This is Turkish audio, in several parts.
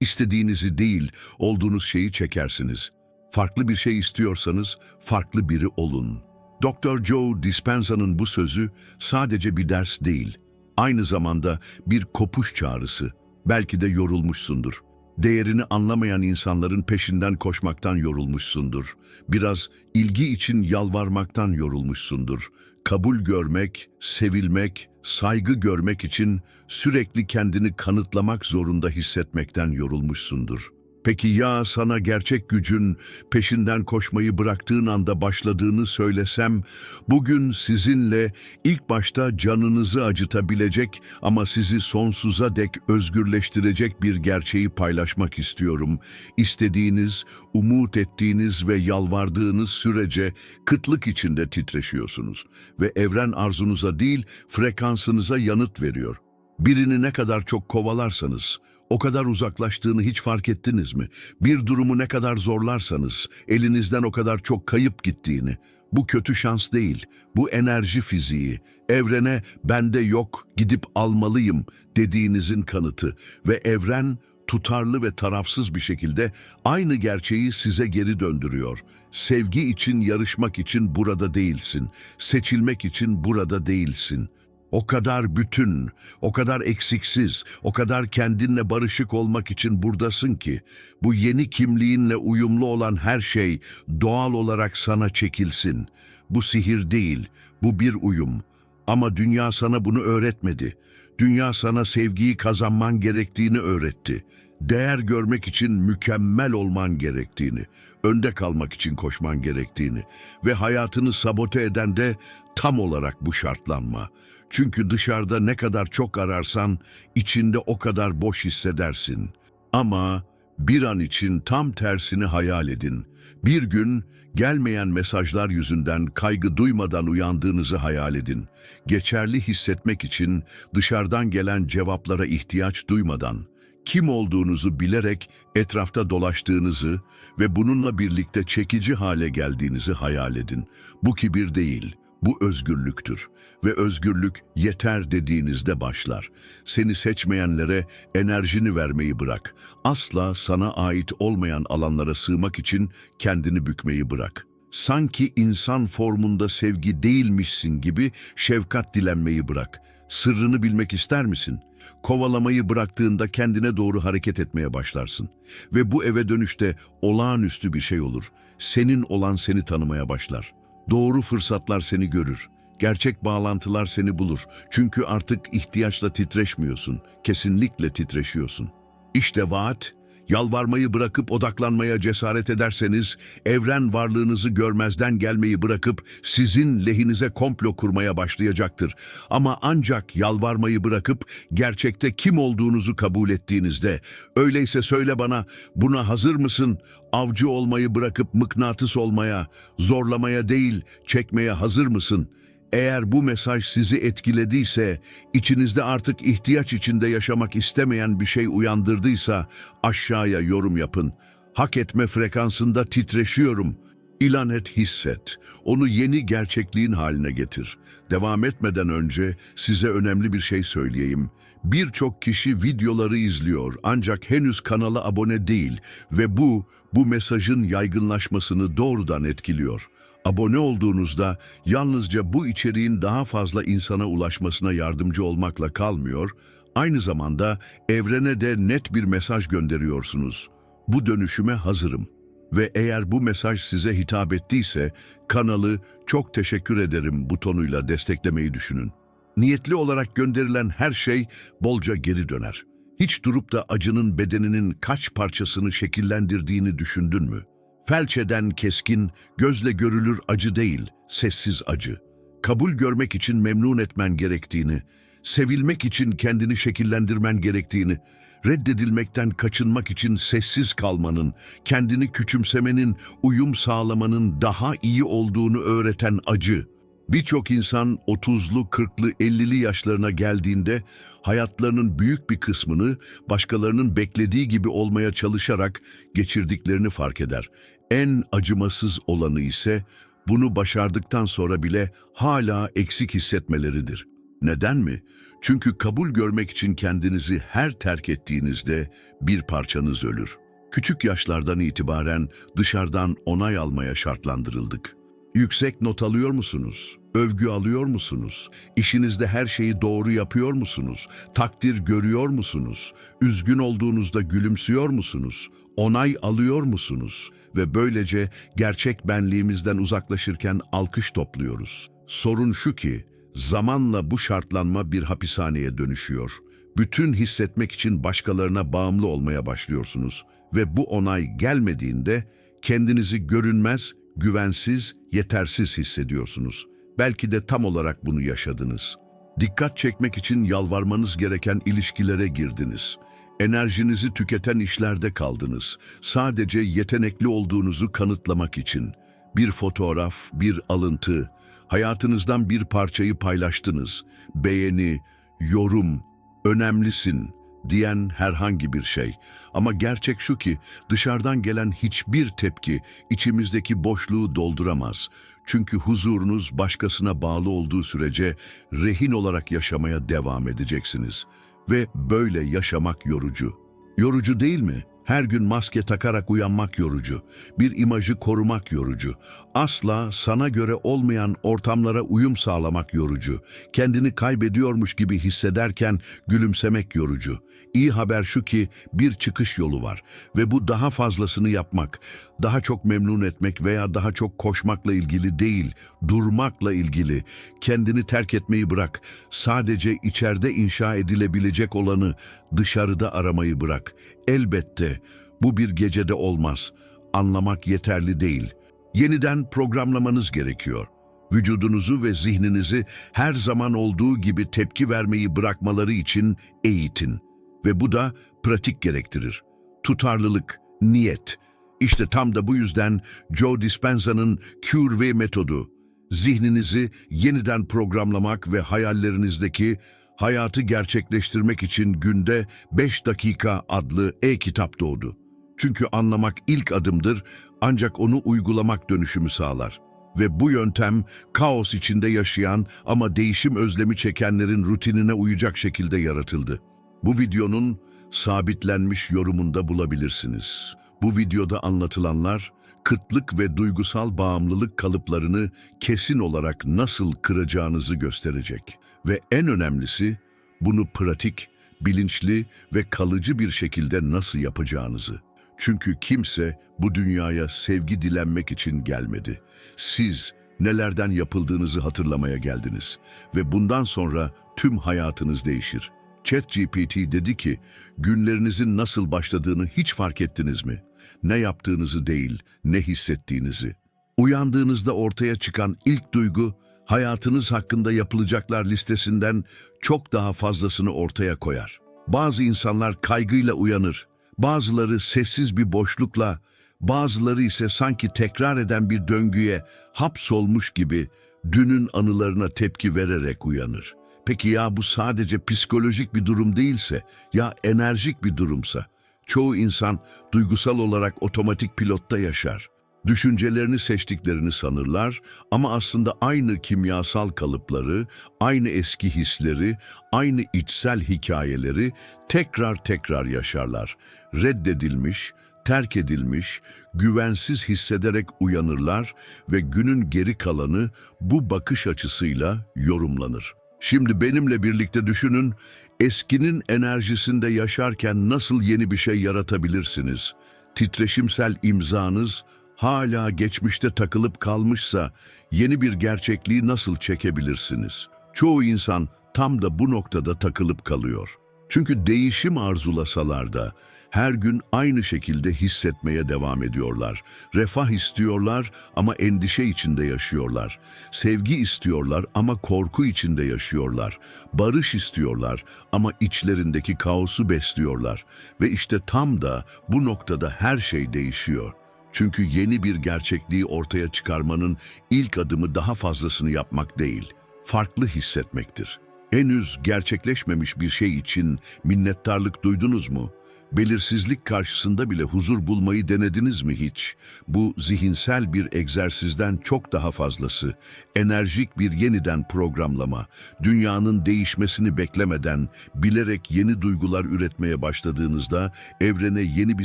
İstediğinizi değil, olduğunuz şeyi çekersiniz. Farklı bir şey istiyorsanız farklı biri olun. Dr. Joe Dispenza'nın bu sözü sadece bir ders değil, aynı zamanda bir kopuş çağrısı. Belki de yorulmuşsundur. Değerini anlamayan insanların peşinden koşmaktan yorulmuşsundur. Biraz ilgi için yalvarmaktan yorulmuşsundur. Kabul görmek, sevilmek, saygı görmek için sürekli kendini kanıtlamak zorunda hissetmekten yorulmuşsundur. Peki ya sana gerçek gücün peşinden koşmayı bıraktığın anda başladığını söylesem, bugün sizinle ilk başta canınızı acıtabilecek ama sizi sonsuza dek özgürleştirecek bir gerçeği paylaşmak istiyorum. İstediğiniz, umut ettiğiniz ve yalvardığınız sürece kıtlık içinde titreşiyorsunuz ve evren arzunuza değil frekansınıza yanıt veriyor. Birini ne kadar çok kovalarsanız, o kadar uzaklaştığını hiç fark ettiniz mi? Bir durumu ne kadar zorlarsanız, elinizden o kadar çok kayıp gittiğini. Bu kötü şans değil, bu enerji fiziği. Evrene bende yok, gidip almalıyım dediğinizin kanıtı. Ve evren tutarlı ve tarafsız bir şekilde aynı gerçeği size geri döndürüyor. Sevgi için yarışmak için burada değilsin. Seçilmek için burada değilsin. O kadar bütün, o kadar eksiksiz, o kadar kendinle barışık olmak için buradasın ki, bu yeni kimliğinle uyumlu olan her şey doğal olarak sana çekilsin. Bu sihir değil, bu bir uyum. Ama dünya sana bunu öğretmedi. Dünya sana sevgiyi kazanman gerektiğini öğretti. Değer görmek için mükemmel olman gerektiğini, önde kalmak için koşman gerektiğini ve hayatını sabote eden de tam olarak bu şartlanma. Çünkü dışarıda ne kadar çok ararsan içinde o kadar boş hissedersin. Ama bir an için tam tersini hayal edin. Bir gün gelmeyen mesajlar yüzünden kaygı duymadan uyandığınızı hayal edin. Geçerli hissetmek için dışarıdan gelen cevaplara ihtiyaç duymadan, kim olduğunuzu bilerek etrafta dolaştığınızı ve bununla birlikte çekici hale geldiğinizi hayal edin. Bu kibir değil, bu özgürlüktür ve özgürlük yeter dediğinizde başlar. Seni seçmeyenlere enerjini vermeyi bırak. Asla sana ait olmayan alanlara sığmak için kendini bükmeyi bırak. Sanki insan formunda sevgi değilmişsin gibi şefkat dilenmeyi bırak. Sırrını bilmek ister misin? Kovalamayı bıraktığında kendine doğru hareket etmeye başlarsın. Ve bu eve dönüşte olağanüstü bir şey olur. Senin olan seni tanımaya başlar. Doğru fırsatlar seni görür. Gerçek bağlantılar seni bulur. Çünkü artık ihtiyaçla titreşmiyorsun. Kesinlikle titreşiyorsun. İşte vaat, yalvarmayı bırakıp odaklanmaya cesaret ederseniz, evren varlığınızı görmezden gelmeyi bırakıp sizin lehinize komplo kurmaya başlayacaktır. Ama ancak yalvarmayı bırakıp gerçekte kim olduğunuzu kabul ettiğinizde, öyleyse söyle bana buna hazır mısın? Avcı olmayı bırakıp mıknatıs olmaya, zorlamaya değil çekmeye hazır mısın?'' Eğer bu mesaj sizi etkilediyse, içinizde artık ihtiyaç içinde yaşamak istemeyen bir şey uyandırdıysa aşağıya yorum yapın. Hak etme frekansında titreşiyorum. İlan et hisset. Onu yeni gerçekliğin haline getir. Devam etmeden önce size önemli bir şey söyleyeyim. Birçok kişi videoları izliyor ancak henüz kanala abone değil ve bu, bu mesajın yaygınlaşmasını doğrudan etkiliyor. Abone olduğunuzda yalnızca bu içeriğin daha fazla insana ulaşmasına yardımcı olmakla kalmıyor, aynı zamanda evrene de net bir mesaj gönderiyorsunuz. Bu dönüşüme hazırım. Ve eğer bu mesaj size hitap ettiyse kanalı çok teşekkür ederim butonuyla desteklemeyi düşünün. Niyetli olarak gönderilen her şey bolca geri döner. Hiç durup da acının bedeninin kaç parçasını şekillendirdiğini düşündün mü? Felç eden keskin, gözle görülür acı değil, sessiz acı. Kabul görmek için memnun etmen gerektiğini, sevilmek için kendini şekillendirmen gerektiğini, reddedilmekten kaçınmak için sessiz kalmanın, kendini küçümsemenin, uyum sağlamanın daha iyi olduğunu öğreten acı. Birçok insan 30'lu, 40'lı, 50'li yaşlarına geldiğinde hayatlarının büyük bir kısmını başkalarının beklediği gibi olmaya çalışarak geçirdiklerini fark eder. En acımasız olanı ise bunu başardıktan sonra bile hala eksik hissetmeleridir. Neden mi? Çünkü kabul görmek için kendinizi her terk ettiğinizde bir parçanız ölür. Küçük yaşlardan itibaren dışarıdan onay almaya şartlandırıldık. Yüksek not alıyor musunuz? Övgü alıyor musunuz? İşinizde her şeyi doğru yapıyor musunuz? Takdir görüyor musunuz? Üzgün olduğunuzda gülümsüyor musunuz? Onay alıyor musunuz? Ve böylece gerçek benliğimizden uzaklaşırken alkış topluyoruz. Sorun şu ki, zamanla bu şartlanma bir hapishaneye dönüşüyor. Bütün hissetmek için başkalarına bağımlı olmaya başlıyorsunuz ve bu onay gelmediğinde kendinizi görünmez, güvensiz, yetersiz hissediyorsunuz. Belki de tam olarak bunu yaşadınız. Dikkat çekmek için yalvarmanız gereken ilişkilere girdiniz. Enerjinizi tüketen işlerde kaldınız. Sadece yetenekli olduğunuzu kanıtlamak için. Bir fotoğraf, bir alıntı, hayatınızdan bir parçayı paylaştınız. Beğeni, yorum, önemlisin diyen herhangi bir şey. Ama gerçek şu ki dışarıdan gelen hiçbir tepki içimizdeki boşluğu dolduramaz. Çünkü huzurunuz başkasına bağlı olduğu sürece rehin olarak yaşamaya devam edeceksiniz. Ve böyle yaşamak yorucu. Yorucu değil mi? Her gün maske takarak uyanmak yorucu. Bir imajı korumak yorucu. Asla sana göre olmayan ortamlara uyum sağlamak yorucu. Kendini kaybediyormuş gibi hissederken gülümsemek yorucu. İyi haber şu ki bir çıkış yolu var ve bu daha fazlasını yapmak, daha çok memnun etmek veya daha çok koşmakla ilgili değil, durmakla ilgili. Kendini terk etmeyi bırak. Sadece içeride inşa edilebilecek olanı dışarıda aramayı bırak. Elbette bu bir gecede olmaz. Anlamak yeterli değil. Yeniden programlamanız gerekiyor. Vücudunuzu ve zihninizi her zaman olduğu gibi tepki vermeyi bırakmaları için eğitin. Ve bu da pratik gerektirir. Tutarlılık, niyet. İşte tam da bu yüzden Joe Dispenza'nın Cure ve metodu. Zihninizi yeniden programlamak ve hayallerinizdeki hayatı gerçekleştirmek için günde 5 dakika adlı e-kitap doğdu. Çünkü anlamak ilk adımdır ancak onu uygulamak dönüşümü sağlar. Ve bu yöntem kaos içinde yaşayan ama değişim özlemi çekenlerin rutinine uyacak şekilde yaratıldı. Bu videonun sabitlenmiş yorumunda bulabilirsiniz. Bu videoda anlatılanlar kıtlık ve duygusal bağımlılık kalıplarını kesin olarak nasıl kıracağınızı gösterecek. Ve en önemlisi bunu pratik, bilinçli ve kalıcı bir şekilde nasıl yapacağınızı. Çünkü kimse bu dünyaya sevgi dilenmek için gelmedi. Siz nelerden yapıldığınızı hatırlamaya geldiniz ve bundan sonra tüm hayatınız değişir. ChatGPT dedi ki, günlerinizin nasıl başladığını hiç fark ettiniz mi? Ne yaptığınızı değil, ne hissettiğinizi. Uyandığınızda ortaya çıkan ilk duygu, hayatınız hakkında yapılacaklar listesinden çok daha fazlasını ortaya koyar. Bazı insanlar kaygıyla uyanır, bazıları sessiz bir boşlukla, bazıları ise sanki tekrar eden bir döngüye hapsolmuş gibi dünün anılarına tepki vererek uyanır. Peki ya bu sadece psikolojik bir durum değilse, ya enerjik bir durumsa? Çoğu insan duygusal olarak otomatik pilotta yaşar. Düşüncelerini seçtiklerini sanırlar ama aslında aynı kimyasal kalıpları, aynı eski hisleri, aynı içsel hikayeleri tekrar tekrar yaşarlar. Reddedilmiş, terk edilmiş, güvensiz hissederek uyanırlar ve günün geri kalanı bu bakış açısıyla yorumlanır. Şimdi benimle birlikte düşünün, eskinin enerjisinde yaşarken nasıl yeni bir şey yaratabilirsiniz? Titreşimsel imzanız hala geçmişte takılıp kalmışsa yeni bir gerçekliği nasıl çekebilirsiniz? Çoğu insan tam da bu noktada takılıp kalıyor. Çünkü değişim arzulasalar da her gün aynı şekilde hissetmeye devam ediyorlar. Refah istiyorlar ama endişe içinde yaşıyorlar. Sevgi istiyorlar ama korku içinde yaşıyorlar. Barış istiyorlar ama içlerindeki kaosu besliyorlar. Ve işte tam da bu noktada her şey değişiyor. Çünkü yeni bir gerçekliği ortaya çıkarmanın ilk adımı daha fazlasını yapmak değil, farklı hissetmektir. Henüz gerçekleşmemiş bir şey için minnettarlık duydunuz mu? Belirsizlik karşısında bile huzur bulmayı denediniz mi hiç? Bu zihinsel bir egzersizden çok daha fazlası. Enerjik bir yeniden programlama. Dünyanın değişmesini beklemeden, bilerek yeni duygular üretmeye başladığınızda evrene yeni bir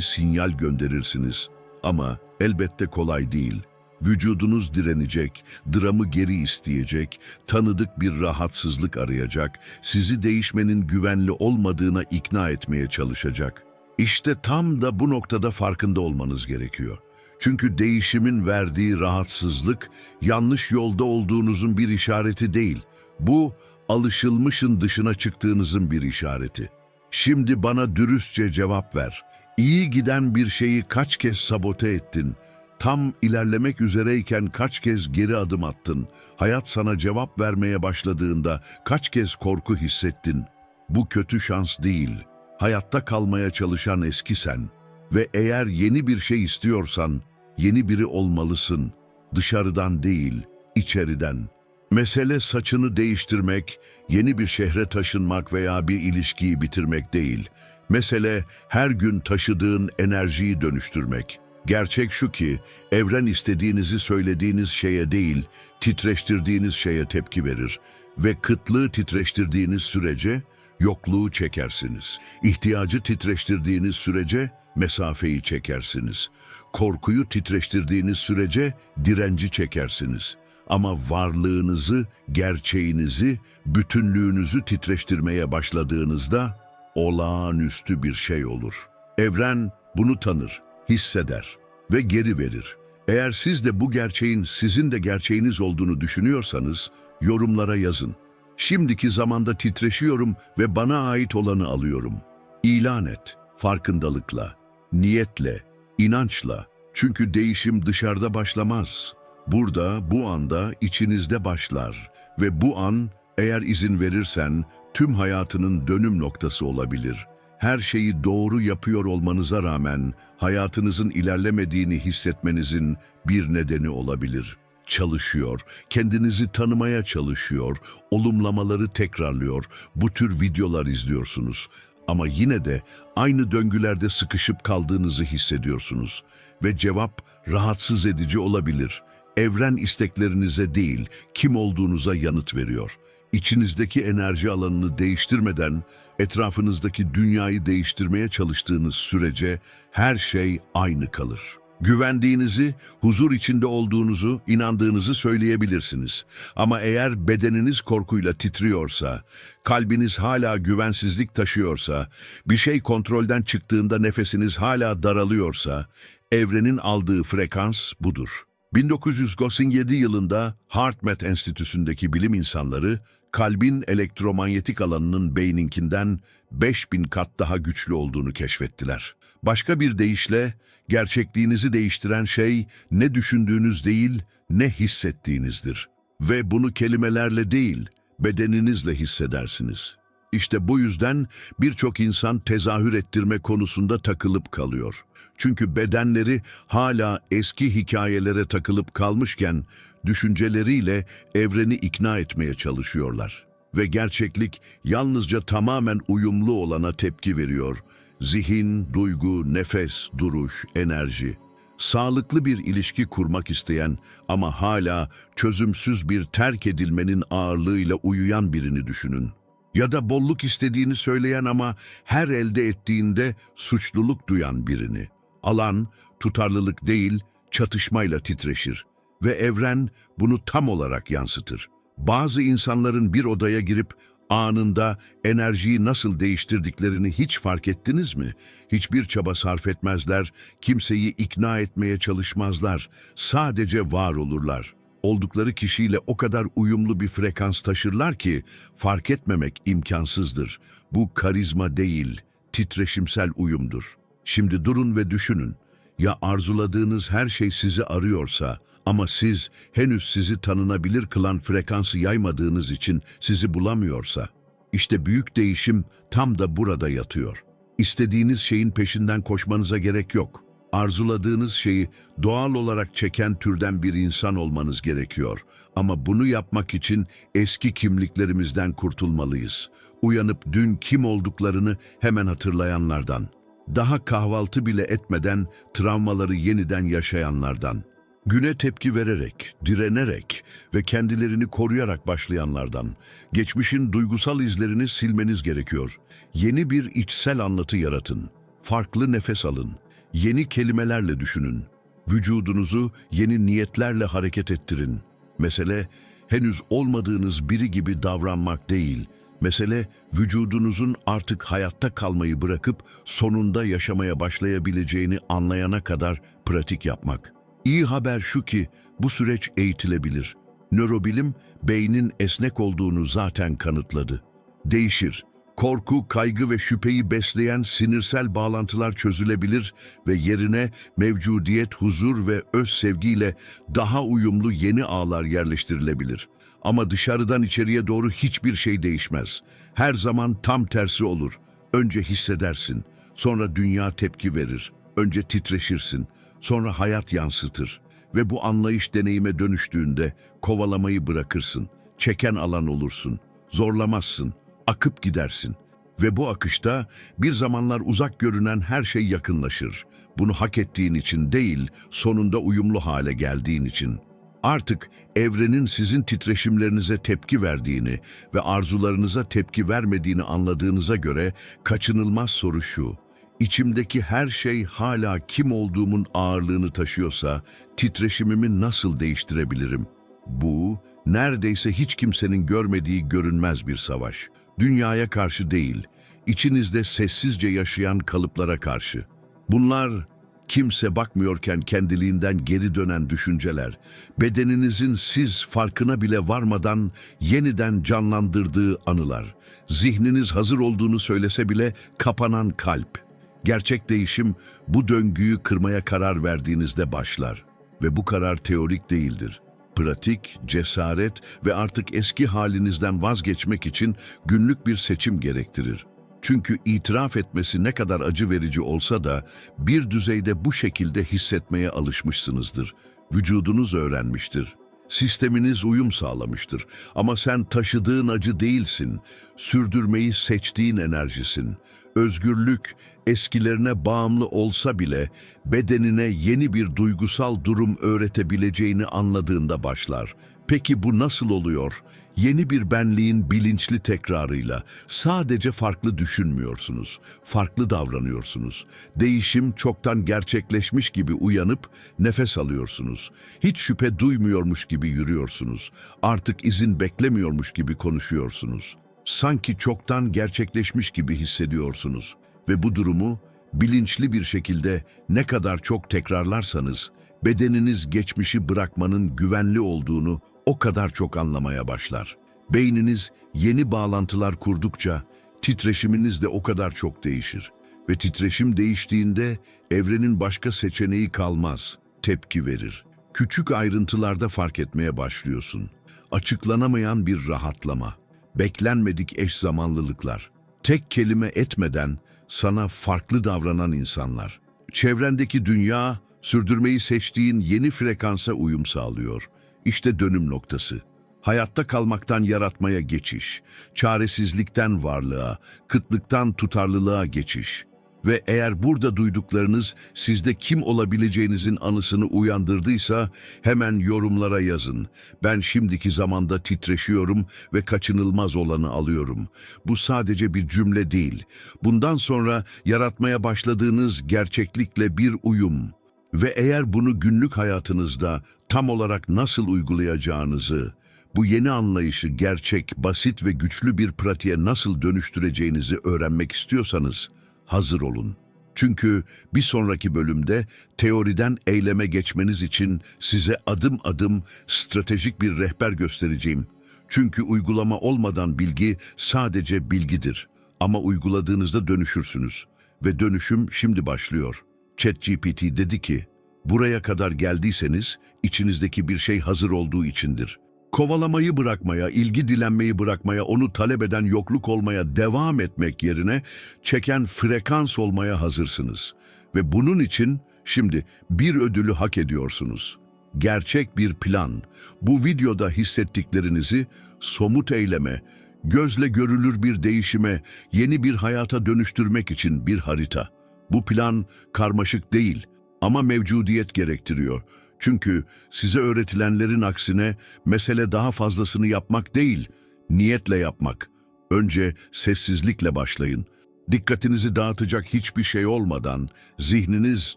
sinyal gönderirsiniz. Ama elbette kolay değil. Vücudunuz direnecek, dramı geri isteyecek, tanıdık bir rahatsızlık arayacak, sizi değişmenin güvenli olmadığına ikna etmeye çalışacak. İşte tam da bu noktada farkında olmanız gerekiyor. Çünkü değişimin verdiği rahatsızlık yanlış yolda olduğunuzun bir işareti değil. Bu alışılmışın dışına çıktığınızın bir işareti. Şimdi bana dürüstçe cevap ver. İyi giden bir şeyi kaç kez sabote ettin? Tam ilerlemek üzereyken kaç kez geri adım attın? Hayat sana cevap vermeye başladığında kaç kez korku hissettin? Bu kötü şans değil. Hayatta kalmaya çalışan eski sen. Ve eğer yeni bir şey istiyorsan, yeni biri olmalısın. Dışarıdan değil, içeriden. Mesele saçını değiştirmek, yeni bir şehre taşınmak veya bir ilişkiyi bitirmek değil. Mesele her gün taşıdığın enerjiyi dönüştürmek. Gerçek şu ki, evren istediğinizi söylediğiniz şeye değil, titreştirdiğiniz şeye tepki verir. Ve kıtlığı titreştirdiğiniz sürece, yokluğu çekersiniz. İhtiyacı titreştirdiğiniz sürece, mesafeyi çekersiniz. Korkuyu titreştirdiğiniz sürece, direnci çekersiniz. Ama varlığınızı, gerçeğinizi, bütünlüğünüzü titreştirmeye başladığınızda, olağanüstü bir şey olur. Evren bunu tanır, hisseder ve geri verir. Eğer siz de bu gerçeğin sizin de gerçeğiniz olduğunu düşünüyorsanız yorumlara yazın. Şimdiki zamanda titreşiyorum ve bana ait olanı alıyorum. İlan et, farkındalıkla, niyetle, inançla. Çünkü değişim dışarıda başlamaz. Burada, bu anda içinizde başlar. Ve bu an, eğer izin verirsen, tüm hayatının dönüm noktası olabilir. Her şeyi doğru yapıyor olmanıza rağmen, hayatınızın ilerlemediğini hissetmenizin bir nedeni olabilir. Çalışıyor, kendinizi tanımaya çalışıyor, olumlamaları tekrarlıyor, bu tür videolar izliyorsunuz. Ama yine de aynı döngülerde sıkışıp kaldığınızı hissediyorsunuz. Ve cevap rahatsız edici olabilir. Evren isteklerinize değil, kim olduğunuza yanıt veriyor. İçinizdeki enerji alanını değiştirmeden etrafınızdaki dünyayı değiştirmeye çalıştığınız sürece her şey aynı kalır. Güvendiğinizi, huzur içinde olduğunuzu, inandığınızı söyleyebilirsiniz. Ama eğer bedeniniz korkuyla titriyorsa, kalbiniz hala güvensizlik taşıyorsa, bir şey kontrolden çıktığında nefesiniz hala daralıyorsa, evrenin aldığı frekans budur. 1997 yılında HeartMath Enstitüsü'ndeki bilim insanları, kalbin elektromanyetik alanının beyninkinden 5000 kat daha güçlü olduğunu keşfettiler. Başka bir deyişle, gerçekliğinizi değiştiren şey ne düşündüğünüz değil, ne hissettiğinizdir. Ve bunu kelimelerle değil, bedeninizle hissedersiniz. İşte bu yüzden birçok insan tezahür ettirme konusunda takılıp kalıyor. Çünkü bedenleri hala eski hikayelere takılıp kalmışken düşünceleriyle evreni ikna etmeye çalışıyorlar. Ve gerçeklik yalnızca tamamen uyumlu olana tepki veriyor. Zihin, duygu, nefes, duruş, enerji. Sağlıklı bir ilişki kurmak isteyen ama hala çözümsüz bir terk edilmenin ağırlığıyla uyuyan birini düşünün. Ya da bolluk istediğini söyleyen ama her elde ettiğinde suçluluk duyan birini. Alan, tutarlılık değil, çatışmayla titreşir. Ve evren bunu tam olarak yansıtır. Bazı insanların bir odaya girip anında enerjiyi nasıl değiştirdiklerini hiç fark ettiniz mi? Hiçbir çaba sarf etmezler, kimseyi ikna etmeye çalışmazlar, sadece var olurlar. Oldukları kişiyle o kadar uyumlu bir frekans taşırlar ki fark etmemek imkansızdır. Bu karizma değil, titreşimsel uyumdur. Şimdi durun ve düşünün. Ya arzuladığınız her şey sizi arıyorsa ama siz henüz sizi tanınabilir kılan frekansı yaymadığınız için sizi bulamıyorsa, işte büyük değişim tam da burada yatıyor. İstediğiniz şeyin peşinden koşmanıza gerek yok. Arzuladığınız şeyi doğal olarak çeken türden bir insan olmanız gerekiyor. Ama bunu yapmak için eski kimliklerimizden kurtulmalıyız. Uyanıp dün kim olduklarını hemen hatırlayanlardan. Daha kahvaltı bile etmeden travmaları yeniden yaşayanlardan. Güne tepki vererek, direnerek ve kendilerini koruyarak başlayanlardan. Geçmişin duygusal izlerini silmeniz gerekiyor. Yeni bir içsel anlatı yaratın. Farklı nefes alın. Yeni kelimelerle düşünün. Vücudunuzu yeni niyetlerle hareket ettirin. Mesele henüz olmadığınız biri gibi davranmak değil. Mesele vücudunuzun artık hayatta kalmayı bırakıp sonunda yaşamaya başlayabileceğini anlayana kadar pratik yapmak. İyi haber şu ki bu süreç eğitilebilir. Nörobilim beynin esnek olduğunu zaten kanıtladı. Değişir. Korku, kaygı ve şüpheyi besleyen sinirsel bağlantılar çözülebilir ve yerine mevcudiyet, huzur ve öz sevgiyle daha uyumlu yeni ağlar yerleştirilebilir. Ama dışarıdan içeriye doğru hiçbir şey değişmez. Her zaman tam tersi olur. Önce hissedersin, sonra dünya tepki verir. Önce titreşirsin, sonra hayat yansıtır. Ve bu anlayış deneyime dönüştüğünde kovalamayı bırakırsın. Çeken alan olursun. Zorlamazsın. Akıp gidersin. Ve bu akışta bir zamanlar uzak görünen her şey yakınlaşır. Bunu hak ettiğin için değil, sonunda uyumlu hale geldiğin için. Artık evrenin sizin titreşimlerinize tepki verdiğini ve arzularınıza tepki vermediğini anladığınıza göre kaçınılmaz soru şu. İçimdeki her şey hala kim olduğumun ağırlığını taşıyorsa titreşimimi nasıl değiştirebilirim? Bu neredeyse hiç kimsenin görmediği görünmez bir savaş. Dünyaya karşı değil, içinizde sessizce yaşayan kalıplara karşı. Bunlar kimse bakmıyorken kendiliğinden geri dönen düşünceler, bedeninizin siz farkına bile varmadan yeniden canlandırdığı anılar, zihniniz hazır olduğunu söylese bile kapanan kalp. Gerçek değişim bu döngüyü kırmaya karar verdiğinizde başlar ve bu karar teorik değildir. Pratik, cesaret ve artık eski halinizden vazgeçmek için günlük bir seçim gerektirir. Çünkü itiraf etmesi ne kadar acı verici olsa da bir düzeyde bu şekilde hissetmeye alışmışsınızdır. Vücudunuz öğrenmiştir. Sisteminiz uyum sağlamıştır. Ama sen taşıdığın acı değilsin. Sürdürmeyi seçtiğin enerjisin. Özgürlük eskilerine bağımlı olsa bile bedenine yeni bir duygusal durum öğretebileceğini anladığında başlar. Peki bu nasıl oluyor? Yeni bir benliğin bilinçli tekrarıyla sadece farklı düşünmüyorsunuz, farklı davranıyorsunuz. Değişim çoktan gerçekleşmiş gibi uyanıp nefes alıyorsunuz. Hiç şüphe duymuyormuş gibi yürüyorsunuz. Artık izin beklemiyormuş gibi konuşuyorsunuz. Sanki çoktan gerçekleşmiş gibi hissediyorsunuz ve bu durumu bilinçli bir şekilde ne kadar çok tekrarlarsanız bedeniniz geçmişi bırakmanın güvenli olduğunu o kadar çok anlamaya başlar. Beyniniz yeni bağlantılar kurdukça titreşiminiz de o kadar çok değişir. Ve titreşim değiştiğinde evrenin başka seçeneği kalmaz, tepki verir. Küçük ayrıntılarda fark etmeye başlıyorsun. Açıklanamayan bir rahatlama, beklenmedik eş zamanlılıklar, tek kelime etmeden sana farklı davranan insanlar. Çevrendeki dünya, sürdürmeyi seçtiğin yeni frekansa uyum sağlıyor. İşte dönüm noktası. Hayatta kalmaktan yaratmaya geçiş, çaresizlikten varlığa, kıtlıktan tutarlılığa geçiş. Ve eğer burada duyduklarınız sizde kim olabileceğinizin anısını uyandırdıysa hemen yorumlara yazın. Ben şimdiki zamanda titreşiyorum ve kaçınılmaz olanı alıyorum. Bu sadece bir cümle değil. Bundan sonra yaratmaya başladığınız gerçeklikle bir uyum. Ve eğer bunu günlük hayatınızda tam olarak nasıl uygulayacağınızı, bu yeni anlayışı gerçek, basit ve güçlü bir pratiğe nasıl dönüştüreceğinizi öğrenmek istiyorsanız hazır olun. Çünkü bir sonraki bölümde teoriden eyleme geçmeniz için size adım adım stratejik bir rehber göstereceğim. Çünkü uygulama olmadan bilgi sadece bilgidir. Ama uyguladığınızda dönüşürsünüz. Ve dönüşüm şimdi başlıyor. ChatGPT dedi ki, buraya kadar geldiyseniz içinizdeki bir şey hazır olduğu içindir. Kovalamayı bırakmaya, ilgi dilenmeyi bırakmaya, onu talep eden yokluk olmaya devam etmek yerine çeken frekans olmaya hazırsınız. Ve bunun için şimdi bir ödülü hak ediyorsunuz. Gerçek bir plan. Bu videoda hissettiklerinizi somut eyleme, gözle görülür bir değişime, yeni bir hayata dönüştürmek için bir harita. Bu plan karmaşık değil ama mevcudiyet gerektiriyor. Çünkü size öğretilenlerin aksine mesele daha fazlasını yapmak değil, niyetle yapmak. Önce sessizlikle başlayın. Dikkatinizi dağıtacak hiçbir şey olmadan, zihniniz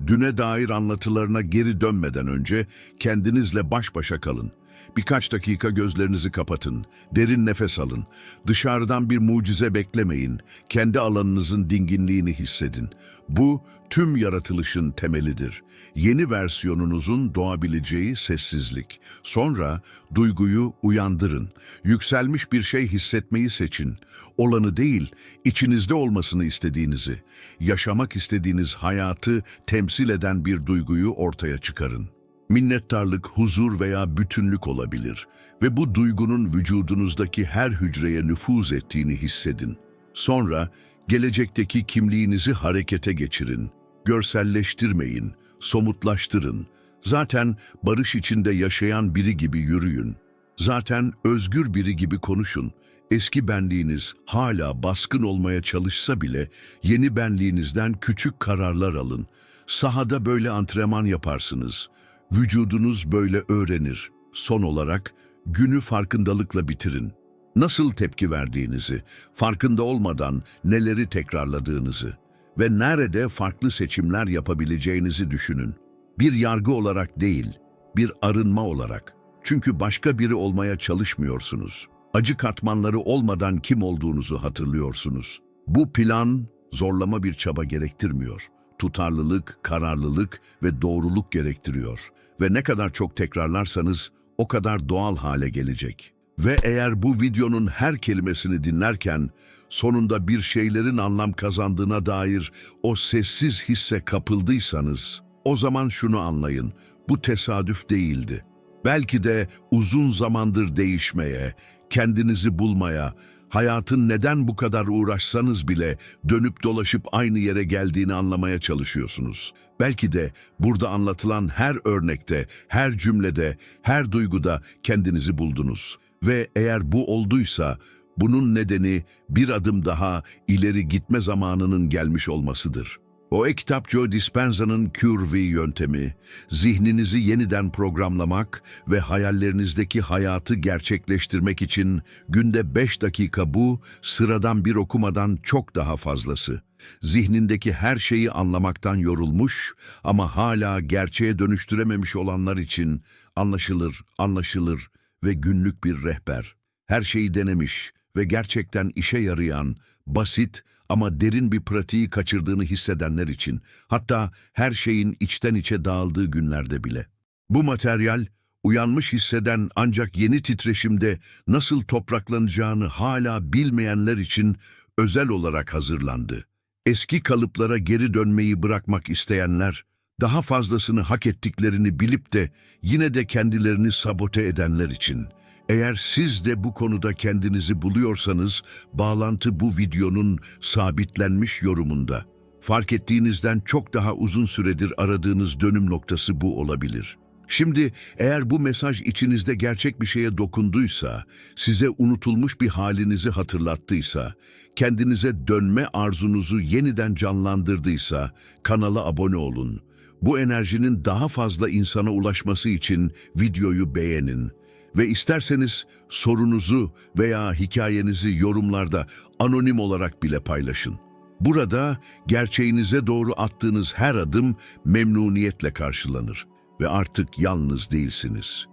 düne dair anlatılarına geri dönmeden önce kendinizle baş başa kalın. Birkaç dakika gözlerinizi kapatın, derin nefes alın. Dışarıdan bir mucize beklemeyin, kendi alanınızın dinginliğini hissedin. Bu, tüm yaratılışın temelidir. Yeni versiyonunuzun doğabileceği sessizlik. Sonra duyguyu uyandırın. Yükselmiş bir şey hissetmeyi seçin. Olanı değil, içinizde olmasını istediğinizi, yaşamak istediğiniz hayatı temsil eden bir duyguyu ortaya çıkarın. Minnettarlık, huzur veya bütünlük olabilir ve bu duygunun vücudunuzdaki her hücreye nüfuz ettiğini hissedin. Sonra gelecekteki kimliğinizi harekete geçirin. Görselleştirmeyin, somutlaştırın. Zaten barış içinde yaşayan biri gibi yürüyün. Zaten özgür biri gibi konuşun. Eski benliğiniz hala baskın olmaya çalışsa bile yeni benliğinizden küçük kararlar alın. Sahada böyle antrenman yaparsınız. Vücudunuz böyle öğrenir. Son olarak günü farkındalıkla bitirin. Nasıl tepki verdiğinizi, farkında olmadan neleri tekrarladığınızı ve nerede farklı seçimler yapabileceğinizi düşünün. Bir yargı olarak değil, bir arınma olarak. Çünkü başka biri olmaya çalışmıyorsunuz. Acı katmanları olmadan kim olduğunuzu hatırlıyorsunuz. Bu plan zorlama bir çaba gerektirmiyor. Tutarlılık, kararlılık ve doğruluk gerektiriyor. Ve ne kadar çok tekrarlarsanız o kadar doğal hale gelecek. Ve eğer bu videonun her kelimesini dinlerken sonunda bir şeylerin anlam kazandığına dair o sessiz hisse kapıldıysanız, o zaman şunu anlayın, bu tesadüf değildi. Belki de uzun zamandır değişmeye, kendinizi bulmaya, hayatın neden bu kadar uğraşsanız bile dönüp dolaşıp aynı yere geldiğini anlamaya çalışıyorsunuz. Belki de burada anlatılan her örnekte, her cümlede, her duyguda kendinizi buldunuz. Ve eğer bu olduysa bunun nedeni bir adım daha ileri gitme zamanının gelmiş olmasıdır. O kitap Joe Dispenza'nın Cure V yöntemi, zihninizi yeniden programlamak ve hayallerinizdeki hayatı gerçekleştirmek için günde 5 dakika bu, sıradan bir okumadan çok daha fazlası. Zihnindeki her şeyi anlamaktan yorulmuş ama hala gerçeğe dönüştürememiş olanlar için anlaşılır, anlaşılır ve günlük bir rehber. Her şeyi denemiş ve gerçekten işe yarayan, basit ama derin bir pratiği kaçırdığını hissedenler için, hatta her şeyin içten içe dağıldığı günlerde bile. Bu materyal, uyanmış hisseden ancak yeni titreşimde nasıl topraklanacağını hala bilmeyenler için özel olarak hazırlandı. Eski kalıplara geri dönmeyi bırakmak isteyenler, daha fazlasını hak ettiklerini bilip de yine de kendilerini sabote edenler için. Eğer siz de bu konuda kendinizi buluyorsanız, bağlantı bu videonun sabitlenmiş yorumunda. Fark ettiğinizden çok daha uzun süredir aradığınız dönüm noktası bu olabilir. Şimdi eğer bu mesaj içinizde gerçek bir şeye dokunduysa, size unutulmuş bir halinizi hatırlattıysa, kendinize dönme arzunuzu yeniden canlandırdıysa kanala abone olun. Bu enerjinin daha fazla insana ulaşması için videoyu beğenin ve isterseniz sorunuzu veya hikayenizi yorumlarda anonim olarak bile paylaşın. Burada gerçeğinize doğru attığınız her adım memnuniyetle karşılanır ve artık yalnız değilsiniz.